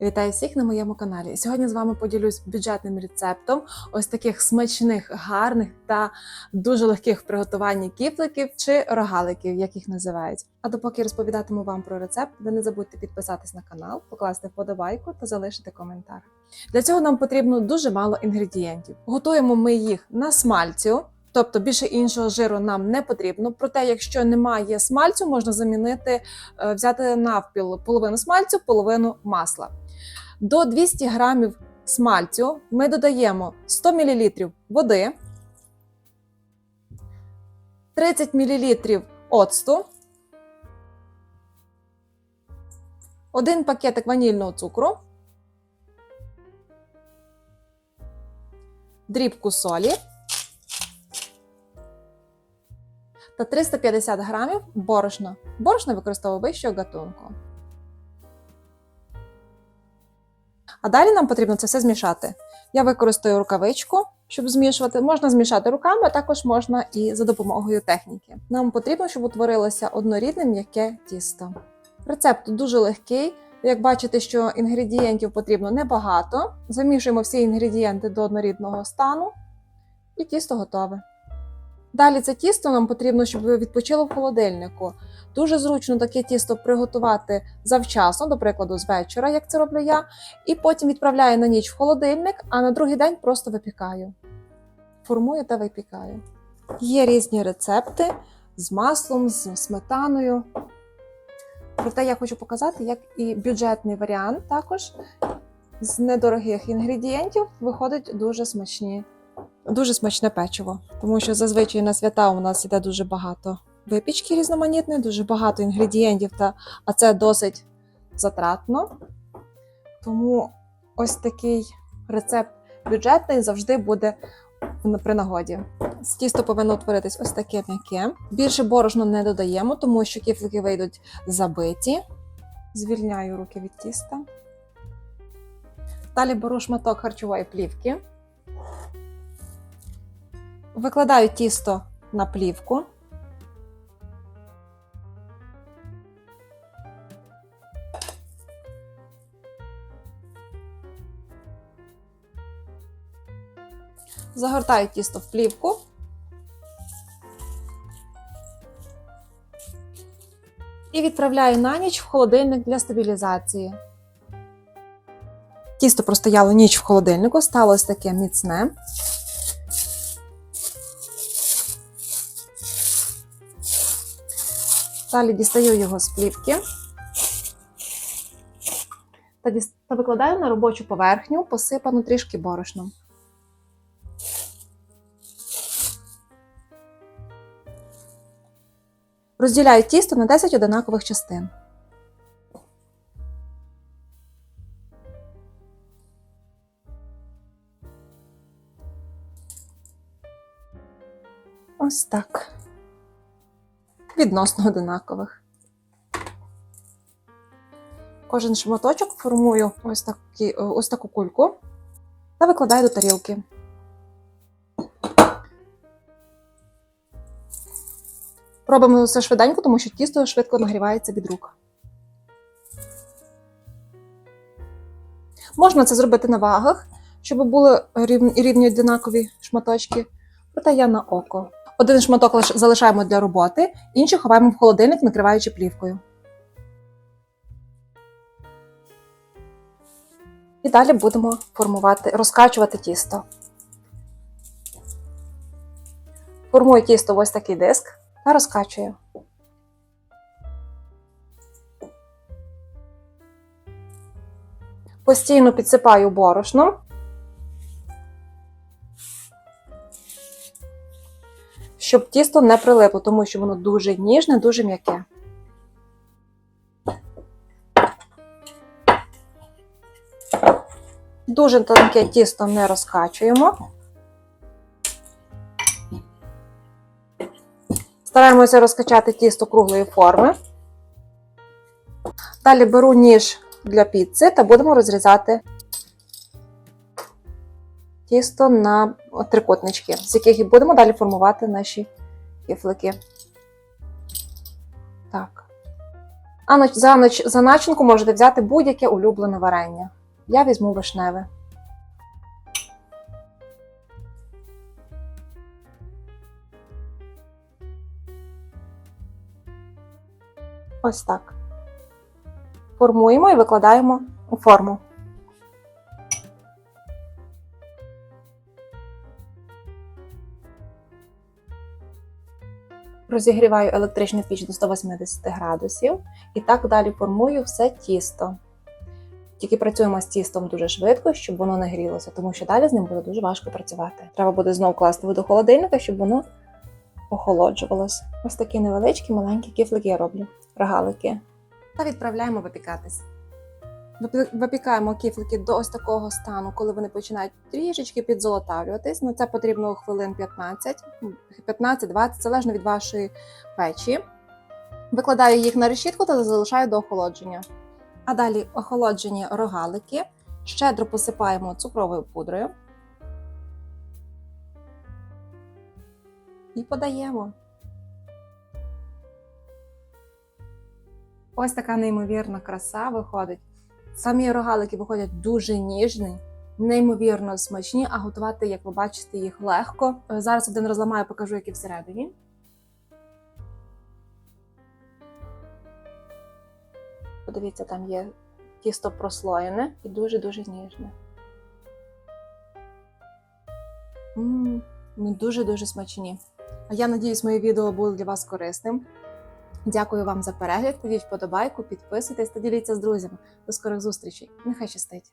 Вітаю всіх на моєму каналі. Сьогодні з вами поділюсь бюджетним рецептом ось таких смачних, гарних та дуже легких в приготуванні кіфликів чи рогаликів, як їх називають. А допоки розповідатиму вам про рецепт, ви не забудьте підписатись на канал, покласти вподобайку та залишити коментар. Для цього нам потрібно дуже мало інгредієнтів. Готуємо ми їх на смальцю. Тобто більше іншого жиру нам не потрібно. Проте, якщо немає смальцю, можна замінити, е, взяти навпіл половину смальцю, половину масла. До 200 грамів смальцю ми додаємо 100 мл води, 30 мл оцту, один пакетик ванільного цукру, дрібку солі та 350 грамів борошна. Борошна використовую вищого гатунку. А далі нам потрібно це все змішати. Я використаю рукавичку, щоб змішувати. Можна змішати руками, а також можна і за допомогою техніки. Нам потрібно, щоб утворилося однорідне м'яке тісто. Рецепт дуже легкий. Як бачите, що інгредієнтів потрібно небагато. Замішуємо всі інгредієнти до однорідного стану, і тісто готове. Далі це тісто нам потрібно, щоб відпочило в холодильнику. Дуже зручно таке тісто приготувати завчасно, до прикладу, з вечора, як це роблю я, і потім відправляю на ніч в холодильник, а на другий день просто випікаю. Формую та випікаю. Є різні рецепти з маслом, з сметаною. Проте я хочу показати, як і бюджетний варіант також з недорогих інгредієнтів виходить дуже смачні, дуже смачне печиво. Тому що зазвичай на свята у нас іде дуже багато випічки різноманітної, дуже багато інгредієнтів, та, а це досить затратно. Тому ось такий рецепт бюджетний завжди буде при нагоді. З тісто повинно утворитись ось таке м'яке. Більше борошна не додаємо, тому що кіфлики вийдуть забиті. Звільняю руки від тіста. Далі беру шматок харчової плівки. Викладаю тісто на плівку. Загортаю тісто в плівку. І відправляю на ніч в холодильник для стабілізації. Тісто простояло ніч в холодильнику, стало ось таке міцне. Далі дістаю його з плівки та, викладаю на робочу поверхню, посипану трішки борошном. Розділяю тісто на 10 одинакових частин. Ось так. Відносно одинакових. Кожен шматочок формую ось, такі, ось таку кульку та викладаю до тарілки. Робимо все швиденько, тому що тісто швидко нагрівається від рук. Можна це зробити на вагах, щоб були рівні, однакові шматочки, проте я на око. Один шматок залишаємо для роботи, інший ховаємо в холодильник, накриваючи плівкою. І далі будемо формувати, розкачувати тісто. Формую тісто в ось такий диск та розкачую. Постійно підсипаю борошном. Щоб тісто не прилипло, тому що воно дуже ніжне, дуже м'яке. Дуже тонке тісто не розкачуємо. Стараємося розкачати тісто круглої форми. Далі беру ніж для піци та будемо розрізати тісто на трикутнички, з яких і будемо далі формувати наші кіфлики. Так. А за, за начинку можете взяти будь-яке улюблене варення. Я візьму вишневе. Ось так. Формуємо і викладаємо у форму. Розігріваю електричну піч до 180 градусів і так далі формую все тісто. Тільки працюємо з тістом дуже швидко, щоб воно не грілося, тому що далі з ним буде дуже важко працювати. Треба буде знову класти до холодильника, щоб воно охолоджувалось. Ось такі невеличкі маленькі кіфлики я роблю, рогалики. Та відправляємо випікатись. Випікаємо кіфлики до ось такого стану, коли вони починають трішечки підзолотавлюватись. На це потрібно хвилин 15, 15-20, залежно від вашої печі. Викладаю їх на решітку та залишаю до охолодження. А далі охолоджені рогалики. Щедро посипаємо цукровою пудрою. І подаємо. Ось така неймовірна краса виходить. Самі рогалики виходять дуже ніжні, неймовірно смачні, а готувати, як ви бачите, їх легко. Е, Зараз один розламаю, покажу, які всередині. Подивіться, там є тісто прослоєне і дуже-дуже ніжне. Мм, ну дуже-дуже смачні. Я надіюсь, моє відео було для вас корисним. Дякую вам за перегляд. Ставіть вподобайку, підписуйтесь та діліться з друзями. До скорих зустрічей. Нехай щастить!